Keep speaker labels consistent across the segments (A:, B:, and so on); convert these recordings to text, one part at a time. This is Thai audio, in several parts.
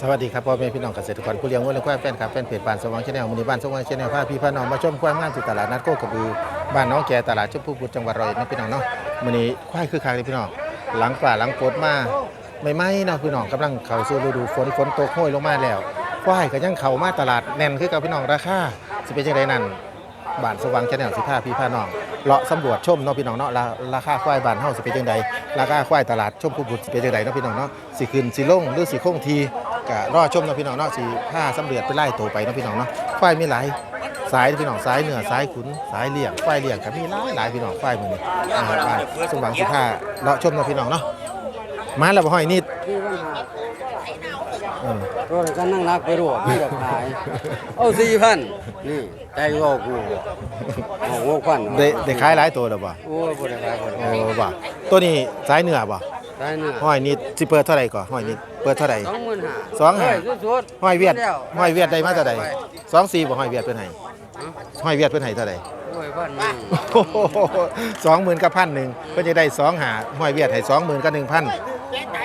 A: สวัสดีครับพ่อแม่พี่น้องเกษตรกรผู้เลี้ยงวัวและควายแฟนครับแฟนเพจบ้านสว่างชาแนลมือนี้บ้านสว่างชาแนลพาพี่พาน้องมาชมควายงามที่ตลาดนัดโคกระบือบ้านน้องแกตลาดชุมพูพุทธจังหวัดร้อยเอ็ดนะพี่น้องเนาะมือนี้ควายคือคักเลยพี่น้องหลังป่าหลังฝนมาไม่ไหม้เนาะพี่น้องกำลังเข้าสู่ฤดูฝนฝนตกห้อยลงมาแล้วควายก็ยังเข้ามาตลาดแน่นคือกับพี่น้องราคาสิเป็นจังไดนั่น บ้านสว่างชาแนลสิพาพี่พาน้องเลาะสำรวจชมเนาะพี่น้องเนาะราราคาควายบ้านเฮาสิเป็นจังใดราคาควายตลาดชมพูบุตรสิเป็นจังใดเนาะพี่น้องเนาะสิขึ้นสิลงหรือสิคงทีก็รอชมเนาะพี่น้องเนาะสิพาสำเร็จไปไล่โตไปเนาะพี่น้องเนาะควายมีหลายสายพี่น้องสายเหนือสายขุนสายเลี่ยงควายเลี่ยงก็มีหลายหลายพี่น้องควายมื้อนี้อ่าบ้านสว่างสิพาเลาะชมเนาะพี่น้องเนาะมาแล้วบ่ห้อยนิด
B: รถก็นั่งรักไปรวบไม่อยากขาย เอาสี่พันนี่ใจว่ากูเอาหัวควัน
A: ได้ได้ขายหลายตัวแล้วบ่
B: โอ้ยบ่ได้ขายบ่ได้
A: โอ้บ่ตัวนี้สายเหนือบ่
B: ได้เนื้อ
A: ห้อยนิดสิเปิดเท่าไหร่ก่อนห้อยนิดเปิดเท่าไหร่
B: สองหมื่นห้า
A: สองห้า
B: เฮ้ยสุดๆ
A: ห้อยเวียด
B: แล้ว
A: ห้อยเวียดได้มาเท่าใดสองสี่บ่ห้อยเวียดเพิ่นให้ห้อยเวียดเพิ่นให้เท่าใด
B: โอ้ยพันหนึ่ง
A: สองหมื่นกับพันหนึ่งเพิ่นจะได้สองหาห้อยเวียดให้สองหมื่นกับหนึ่งพัน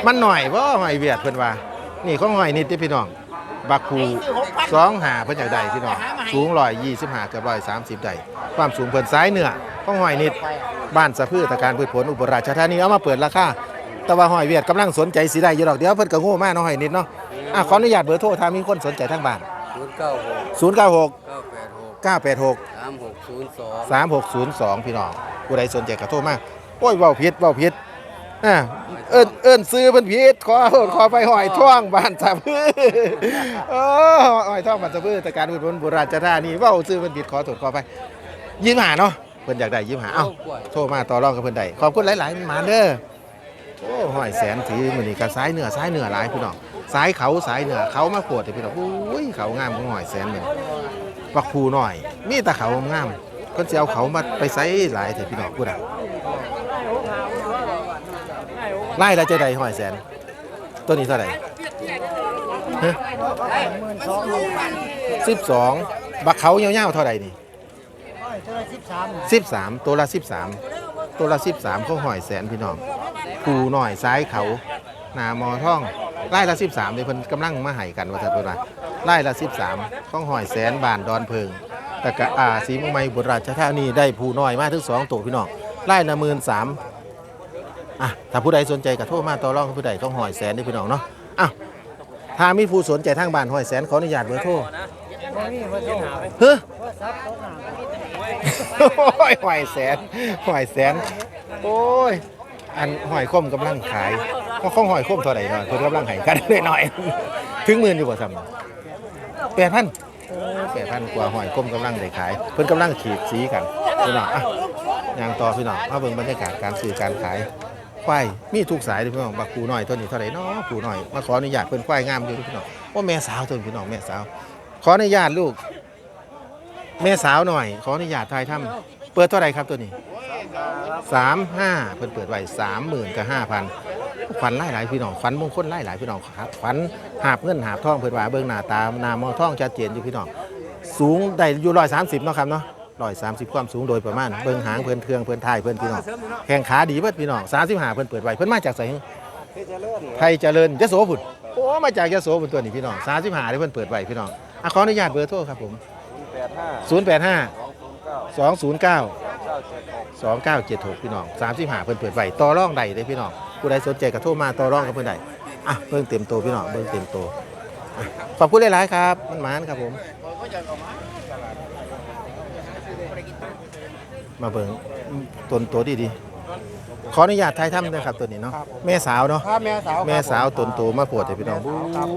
A: มันหน่อยบ่ห้อยเวียดเพิ่นว่า นี่ของหอยนิดที่พี่น้องบักคูสองหาเพิ่นอยากได้พี่น้องสูงร้อยยี่สิบหาเกือบร้อยสามสิบได้ความสูงเพิ่นซ้ายเหนือของหอยนิดบ้านสะพือตะการพืชผลอุบลราชธานีเอามาเปิดราคาแต่ว่าหอยเวียดกำลังสนใจสิได้อยู่ดอกเดี๋ยวเพิ่นก็โง่มากเนาะห้อยนิดเนาะอะขออนุญาตเบอร์โทรถ้ามีคนสนใจทางบ้าน
B: ศูนย์เก้าหกเก้าแปดหกสามหกศูนย์สอง
A: 3602 พี่น้องผู้ใดสนใจก็โทรมาโอ้ยเว้าผิดเว้าผิดอ่า เอิ้นเอิ้นซื้อเพิ่นผิดขอโทษขอไปหอยท่องบ้านสะพื้อโอ้หอยท่องบ้านสะพื้อแต่การอุดหนุนโบราณจธานีเว้าซื้อเพิ่นผิดขอโทษขอไปยิ้มหาเนาะเพิ่นอยากได้ยิ้มหาเอ้าโทรมาต่อรองกับเพิ่นได้ขอบคุณหลายๆหมาเด้อโอ้หอยแสนถือมื้อนี้ก็สายเหนือสายเหนือหลายพี่น้องสายเขาสายเหนือเขามาโคตรพี่น้องอุ้ยเขางามของหอยแสนเหมือนปักผูหน่อย มีแต่เขางามๆคนสิเอาเขามาไปใส่หลายแต่พี่น้องพูดอะ ไล่ละเจใดห้อยแสน ตัวนี้เท่าไหร่สิบสองบักเขาเงี้ยวๆเท่าไหร่นี่สิบสามตัวละสิบสามตัวละสิบสามเขาหอยแสนพี่น้องผูหน่อยซ้ายเขาหนามอท่องไล่ละสิบสามเดี๋ยเพิ่นกำลังมาให้กันว่าจะเป็นว่าไล่ละ13ข้องหอยแสนบานดอนเพิงแต่กะอาสีมืองใหม่บุตรราชธานีได้ผู้น้อยมาถึงสองตัวพี่น้องไล่ละหมื่นสาม อะถ้าผู้ใดสนใจก็โทรมาต่อรองกับผู้ใดข้องหอยแสนนี่พี่น้องเนาะอะถ้ามีผู้สนใจทางบ้านหอยแสนขออนุญาตเบอร์โทรเฮ้อโอ้ยหอยแสนหอยแสน โอ้ยอันหอยคมกำลังขายข้องหอยคมเท่าไหร่เนาะเพิ่นกำลังให้กันเลยหน่อย ถึงหมื่นอยู่บ่ซ้ำแปดพันแปดพันกว่าหอยก้มกำลังได้ขาย เพิ่นกำลังขีดสีกันพี่น้องอะยางต่อพี่น้องมาเบิ่งบรรยากาศการซื้อการขาย ควายมีทุกสายเลยพี่น้องบักปูน้อยตัวนี้เท่าไหร่เนาะปูน้อยมาขออนุญาตเพิ่นควายงามอยู่พี่น้องว่าแม่สาวตัวนี้พี่น้องแม่สาว ขออนุญาตลูก แม่สาวหน่อย ขออนุญาตทายถ้ำเปิดเท่าไหร่ครับตัวนี้สามห้าเพิ่นเปิดไว้สามหมื่นกับห้าพันขวัญไล่หลายพี่น้องขวัญมงคลไล่หลายพี่น้องครับขวัญหาบเงินหาบทองเพิ่นว่าเบิ่งหน้าตาหน้ามอทองชัดเจนอยู่พี่น้องสูงได้อยู่ร้อยสามสิบเนาะครับเนาะ ร้อยสามสิบความสูงโดยประมาณเบิ่งหางเพิ่นเครื่องเพิ่นท้ายเพิ่นพี่น้องแข้งขาดีเบิดพี่น้องสามสิบห้าเพิ่นเปิดไว้เพิ่นมาจากไสฮะไทยเจริญยโสพุ่นโอ้มาจากยโสพุ่นตัวนี้พี่น้องสามสิบห้าที่เพิ่นเปิดไว้พี่น้องอะขออนุญาตเบอร์โทรครับผม
B: แปดห้า
A: ศูนย์แปดห้า
B: สองศูนย์เก้า
A: สองศูนย์เก้า
B: เก้าเจ็ดหก
A: 2976พี่น้อง35เพิ่นเปิดไว้ต่อรองได้เด้พี่น้องผู้ใดสนใจก็โทรมาต่อรองกับเพิ่นได้อะเบิ่งเต็มโตพี่น้องเบิ่งเต็มโตอะขอบคุณหลายๆครับ มันหมานครับผม มาเบิ่งต้นโตดีๆขออนุญาตถ่ายทำด้วยครับตัวนี้เนาะแม่สาวเนาะ
B: ครับแม่สาว
A: แม่สาวต้นโตมาปวดให้พี่น้อง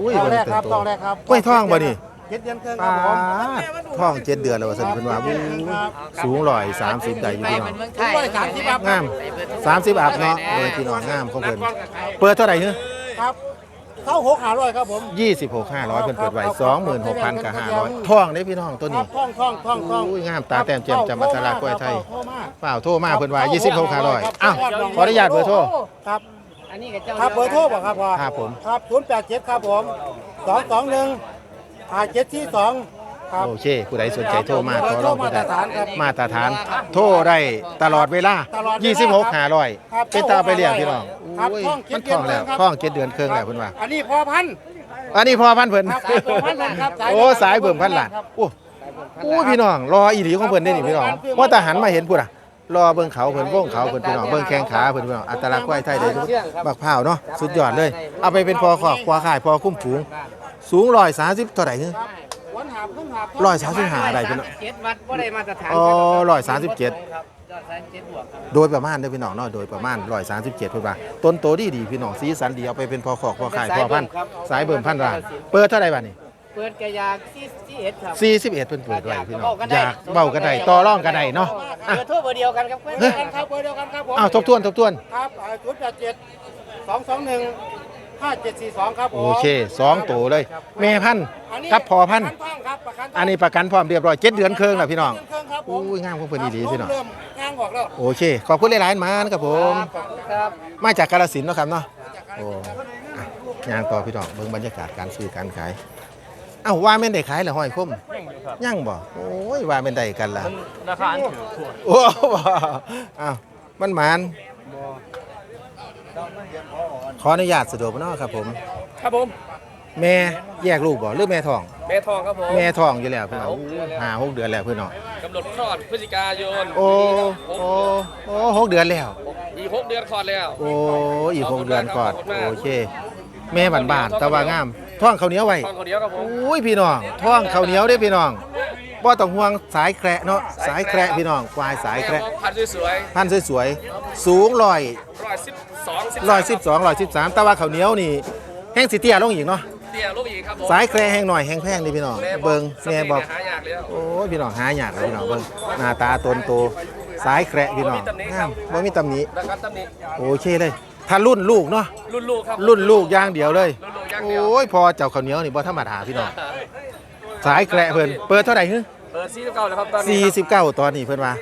A: อุ้ย
B: ตอน
A: เบิ่ง
B: แรก
A: ต้
B: ครับ
A: นโต
B: ตอนแรกครับ
A: กล้วยทองบ่นี่
B: เจ็ดเดือนครึ่งค
A: ปา
B: รับผม
A: ดท้องเจ็ดเดือนแล้วว่าซั่นเพิ่นว่าอู้สูงร้อยสามสิบได้อยู่พี่น้อง
B: ผมบริการที่ครับ
A: งามสามสิบอัพเนาะเออพี่น้องงามของเพิ่นเปิดเท่าไหร่เนื้อ
B: ครับ เข้าหกหาร้อยครับผม
A: ยี่สิบหกห้าร้อยเพิ่นเปิดไว้สองหมื่นหกพันกับห้าร้อยท่องได้พี่น้องตัว
B: ครั
A: นี้
B: บท่องท่องท่องท่อง
A: อุ้ยงามตาแต้มแจ่มจำอัตลาดกล้วยไทย
B: เข้ามาก
A: เปล่าโทรมาเพิ่นว่ายี่สิบหกห้าร้อยอ้าวขออนุญาตเบอร์โทร
B: ครับครับเบอร์โทรบ่ครับพ่อ
A: ครับผม
B: ครับศูนย์แปดเจ็ดครับผมสองสองหนึ่งห้าเจ็ดที่สอง
C: ครับ
A: โอเคผู้ใดสนใจโทรมาต่อรองผู้ใด
C: มาตรฐานครับ
A: มาตรฐานโทรได้ตลอดเวลา
C: ตลอดเวลา
A: 26
C: ครับ
A: 500เป็นตาไปเลี้ยงพี่น้อง
C: ครับ
A: อุ้ย
C: ท้องเจ็
A: มั
C: ด
A: นท้องแล้ว
C: เดือนครับ
A: ท้องเจ็ดเดือนครึ่งแล้วเพิ่นว่า
C: อันนี้พอพันธุ์
A: อันนี้พอพันเพิ่น
C: ครับสายเบิ่มพันล้านครับสาย
A: โอ้สายเบิ่มพันล้าน
C: ครับ
A: โอ้โอ้พี่น้องรออีหลีของเพิ่นได้นี่พี่น้องว่าแต่หันมาเห็นพุ่นอะรอเบิ่งเขาเพิ่นวงเขาเพิ่นพี่น้องเบิ่งแข้งขาเพิ่นพี่น้องอัตลักษณ์ควายไทยได้ทุกบักพร้าวเนาะสุดยอดเลย เอาไปเป็นพอขอกควาข่ายพอคุ้มฝูง สูง130เท่าไหร่ฮึ
C: วั
A: ร้อยสามสิบห้าได้พี่น้อง
D: เจ็ดวัดบ่ได้มาตรฐาน
A: อ๋อร้อยสามสิบเจ็ด
D: ครับยอดแสนเจ็ดบวกครับ
A: โดยประมาณเด้อพี่น้องเนาะโดยประมาณร้อยสามสิบเจ็ดเพิ่นว่าต้นโตดีดีพี่น้องสีสันดีเอาไปเป็นพอขอกพอข่ายพอพันธุ์สายเบิ่มพันธุ์ร้านเปิดเท่าไหร่บัดนี้
D: เปิดกระยากที่ที่เอ็ดครับ
A: สี่สิบเอ็ดเพิ่นเปิดไว้พี่น้องอยากเบ้ากันได้ต่อรองกันได้เนาะอะ
D: เบอร์โทรเบอร์เดียวกันครับเพื่อน
A: เฮ้ย
C: กันครับเบอร์เดียวกันครับผม
A: อ้าวทบทวนทบทวน
C: ครับศูนย์แปดเจ็ดสองสองหนึ่ง ห้าเจ็ดสี่สองครับผม
A: โอเคสองตัวเลยแม่พันธุ์
C: นนี้
A: กับพอพันธุ์
C: ประกันทองครับประกันทง
A: อันนี้ประกันพร้อมเรียบร้อยเจ็ดเดือนครึ่งแล้วพี่น้อง
C: เครื่องครับผม
A: อุ้ยงามของเพิ่นดีๆพี่น้อง
C: เริ่มงานออกแล้ว
A: โอเค ขอบคุณหลายๆมานครับผม
D: ครับ
A: มาจากกาฬสินธุ์เนาะครับเนาะโอ้อะย่างต่อพี่น้องเบิ่งบรรยากาศการซื้อการขาย เอ้าว่าแม่นได้ขายเหรอห้อยคมยังบ่โอ้ยว่าแม่นได้กันล่ะ
D: ราคาอันถือขวด
A: โอ้บ่อ้าวมันหมาน ขออนุญาตสะดวกบ่เนาะครับผม
D: ครับผม
A: แม่แยกลูกบ่หรือแม่ท้อง
D: แม่ทองครับผม
A: แม่ท้องอยู่แล้วพี่น้องห้าหกเดือนแล้วพี่น้อง
D: กำหนดคลอดพฤศจิกายน
A: โอ้โอ้โอ้หกเดือนแล้ว
D: อีกหกเดือนคลอดแล้ว
A: โอ้อีกหกเดือนก่อน
D: ขอบคุณมาก
A: โอเค แม่บ้านบ้านๆแต่ว่างามท้องข้าวเหนียวไว้
D: ทองคนเดียวครับผม
A: อุ้ยพี่น้องท้องข้าวเหนียวได้อพี่น้องบ่ต้องห่วงสายแคระเนาะสายแคระพี่น้องควายสายแคระ
D: แม่พันธุ์สวย
A: พันธุ์สวยๆสูงร้อย
D: ๆร้อยสิบ สอง
A: ร้อยสิบสองร้อยสิบสามแต่ว่าข้าวเหนียวนี่แห้งสิเตี้ยลงอีกเนาะ
D: เตี้ยลูกอีกครับผม
A: สายแคระแห้งหน่อยแห้งแพงนี่พี่น้องเบิ่งแม่บอก
D: หายากแล้ว
A: โอ้ยพี่น้องหายากเลยพี่น้องเบิ่งหน้าตาตนโตสายแคระพี่น้องงามบ่มีตำหนิ
D: ราคาตำหนิ
A: โอเคเลยถ้ารุ่นลูกเนาะ
D: รุ่นลูกครับ
A: รุ่นลูกอย่างเดียวเลย
D: รุ่นลูกอย่าง
A: โอ
D: เดียว้
A: ยพอเจ้าข้าวเหนียวนี่บ่ธรรมดาพี่น้องสายแคระเพิ่นเปิดเท่าไหร่ฮึ
D: เปิดซีเก้าแล้วครับตอนนี้ครับ
A: 49ตอนนี้เพิ่นว่า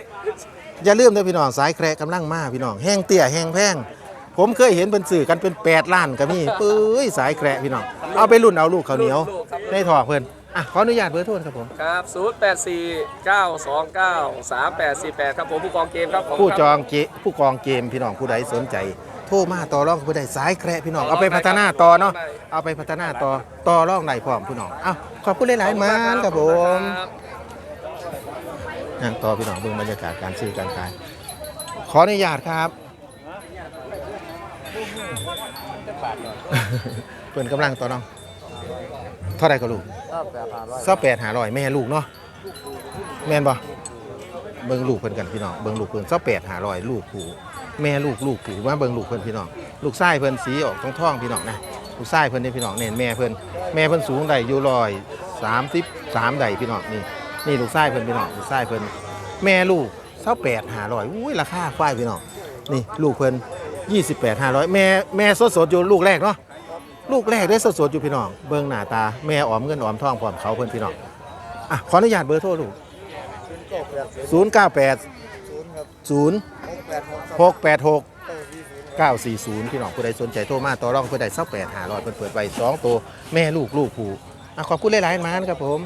A: อย่าลืมเด้อพี่น้องสายแคระกำลังมาพี่น้องแห้งเตี้ยแห้งแพง ผมเคยเห็นเพิ่นซื้อกันเป็น 8 ล้านก็มีปื้ยสายแคระพี่น้อง เอาไปรุ่นเอาลูกข้าวเหนียวในถอกเพิ่นอะขออนุญาตเบอร์โทรครับผม
D: ครับ 0 8 4 9 2 9 3 8 4 8 ครับผมผู้กองเกมครับขบคุณ
A: ผู้
D: ครับ
A: จองเกผู้กองเกมพี่น้องผู้ใดสนใจโทรมาต่อรองกับผู้ใดสายแคระพี่น้องเอาไปพัฒนาต่อเนาะเอาไปพัฒนาต่อต่อรองได้พร้อมพี่น้องเอ้าขอบคุณหลายๆมานครับผม
D: ครับ
A: นั่งต่อพี่น้องเบิ่งบรรยากาศการซื้อการขายขออนุญาตครับ เพิ่นกำลังต่อน้อง เท่าไรก็ลูกสักแปดหาร้อยแม่ลูกเนาะแม่นบ่เบิ่งลูกเพิ่นกันพี่น้องเบิ่งลูกเพิ่นสักแปดหาร้อยลูกผูแม่ลูกลูกผูมาเบิ่งลูกเพิ่นพี่น้องลูกไส้เพิ่นสีออกท้องท้องๆพี่น้องนะลูกไส้เพิ่นนี่พี่น้องเน้นแม่เพิ่นแม่เพิ่นสูงได้อยู่ร้อยสามสิบสามได้พี่น้องนี่นี่ลูกไส้เพิ่นพี่น้องลูกไส้เพิ่นแม่ลูกสักแปดหาร้อยอุ้ยราคาควายพี่น้องนี่ลูกเพิ่น ยี่สิบแปดห้าร้อยแม่แม่สดสดๆอยู่ลูกแรกเนาะลูกแรกได้สดๆอยู่พี่น้องเบิ่งหน้าตาแม่ออมเงินออมทองพร้อมเขาเพิ่อนพี่น้องอะขออนุญาตเบอร์โทรลูก098 0 686 940 พี่น้องผู้ใดสนใจโทรมาต่อรองผู้ใดเศร้าแปดหาร้อยเพิ่นเปิดไว้สองตัวแม่ลูกลูกผู้อะขอบคุณหลายๆมานครับผม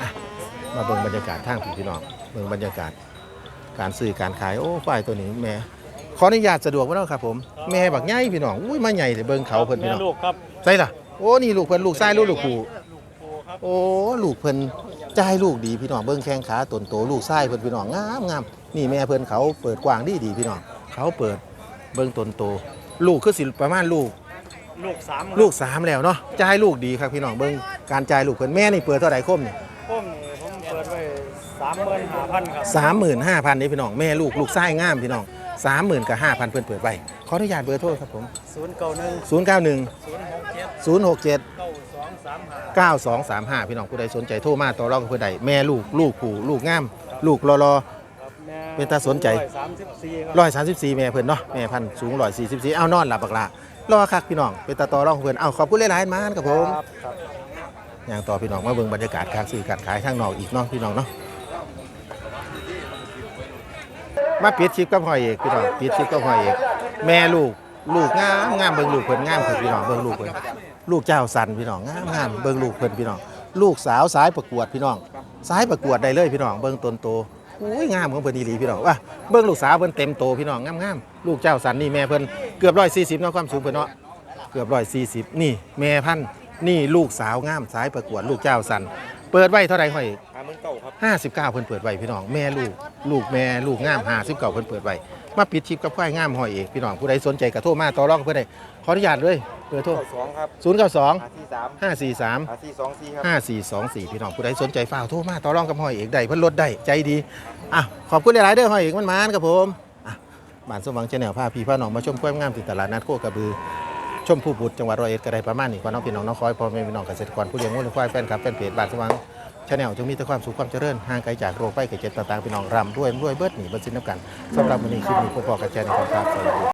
A: อะมาเบิ่งบรรยากาศทางพี่พี่น้องเบิ่งบรรยากาศ การซื้อการขายโอ้ฝ่ายตัวนี้แม่ขออนุญาตสะดวกบ่เนาะครับ ผมแม่บักใหญ่พี่น้องอุ้ยมาใหญ่แต่เบิ่งเขาเพิ่นพี่น้อง
C: ลูกครับ
A: ใช่ล่ะโอ้นี่ลูกเพิ่นลูกชายลูกลูกผู้โอ้ลูกเพิ่นจ่ายลูกดีพี่น้องเบิ่งแข้งขาตนโตลูกชายเพิ่นพี่น้องงามงามนี่แม่เพิ่นเขาเปิดกว้างดีดีพี่น้องเขาเปิดเบิ่งตนโต ลูกคือสิประมาณลูก
C: ลูกสาม
A: ลูกสามแล้วเนาะจ่ายลูกดีครับพี่น้องเบิ่งการจ่ายลูกเพิ่นแม่นี่เปิดเท่าไหร่คมนี่
C: พ่มนี่ผมเปิดไว้สามหมื่นห้าพัน ครับ
A: สามหมื่นห้าพันนี่พี่น้องแม่ลูกลูกชายงามพี่น้องสามหมื่นกับห้าพันเพิ่นเปิดไว้ขออนุญาตเบอร์โทรครับผม
C: ศูนย์เก้าหนึ่ง
A: ศูนย์เก้าหนึ่ง
C: ศูนย์หกเจ็ด
A: ศูนย์หกเจ็ด
C: เก้าสองสามห้า
A: 9235 พี่น้องผู้ใดสนใจโทรมาต่อรองกับผู้ใดแม่ลูกลูกผู้ลูกงาม ลูกรอรอ
C: ครับแม่
A: เป็นตาสนใจ
C: สามสิบสี่ครับ
A: ร้อยสามสิบสี่แม่เพิ่นเนาะแม่พันธุ์สูงร้อยสี่สิบสี่เอานอนหลับบักละรอคักพี่น้องเป็นตาต่อรองของเพิ่นเอาขอบคุณหลายๆมานครับผม
C: ครับครับ
A: อย่างต่อพี่น้องมาเบิ่งบรรยากาศการซื้อการขายทางนอกอีกเนาะพี่น้องเนาะ มาปิดชิปกับหอยเอกพี่น้องปิดชิปกับหอยเอกแม่ลูกลูกงามงามเบิ่งลูกเพิ่นงามเพิ่นพี่น้องเบิ่งลูกเพิ่นลูกเจ้าสันพี่น้องงามงามเบิ่งลูกเพิ่นพี่น้องลูกสาวสายประกวดพี่น้องสายประกวดได้เลยพี่น้องเบิ่งต้นโตอุ้ยงามของเพิ่นอีหลีพี่น้องว่าเบิ่งลูกสาวเพิ่นเต็มโตพี่น้องงามงามลูกเจ้าสันนี่แม่เพิ่นเกือบ140เนาะความสูงเพิ่นเนาะเกือบ140นี่แม่พันนี่ลูกสาวงามสายประกวดลูกเจ้าสันเปิดไว้เท่าไหร่ห้อย 59เพิ่นเปิดไว้พี่น้องแม่ลูกลูกแม่ลูกงาม59เพิ่นเปิดไว้มาปิดชิปกับควายงามหอยเอกพี่น้องผู้ใดสนใจก็โทรมาต่อรองกับเพิ่นได้ขออนุญาตเลยเบอร์โทร
E: สองครับ
A: 092
E: หาที่สาม
A: 543
E: หาที่สองสี่ครับ
A: 5424 พี่น้องผู้ใดสนใจฝ้ากโทรมาต่อรองกับหอยเอกได้เพิ่นลดได้ใจดีอะขอบคุณหลายๆเด้อหอยเอกมันมานครับผมอะบ้านสมหวังชาแนลพาพี่พาน้องมาชมควายงามที่ตลาดนัดโคกระบือ ชมผู้บุตรจังหวัดร้อยเอ็ดก็ได้ประมาณนี้กว่าน้องพี่น้องน้องคอยพ่อแม่พี่น้องเกษตรกรผู้เลี้ยงงูเลี้ยงควายแฟนคลับแฟนเพจบ้านสว่าง ชาแนลจงมีแต่ความสุขความเจริญห่างไกลจากโรคภัยไข้เจ็บต่างๆพี่น้องร่ำรวยรวยเบิดหนีเบิดสิ้นน้ำกันสำหรับวันนี้คลิปนี้พวกพ่อกับแจในความภาคสวัสดี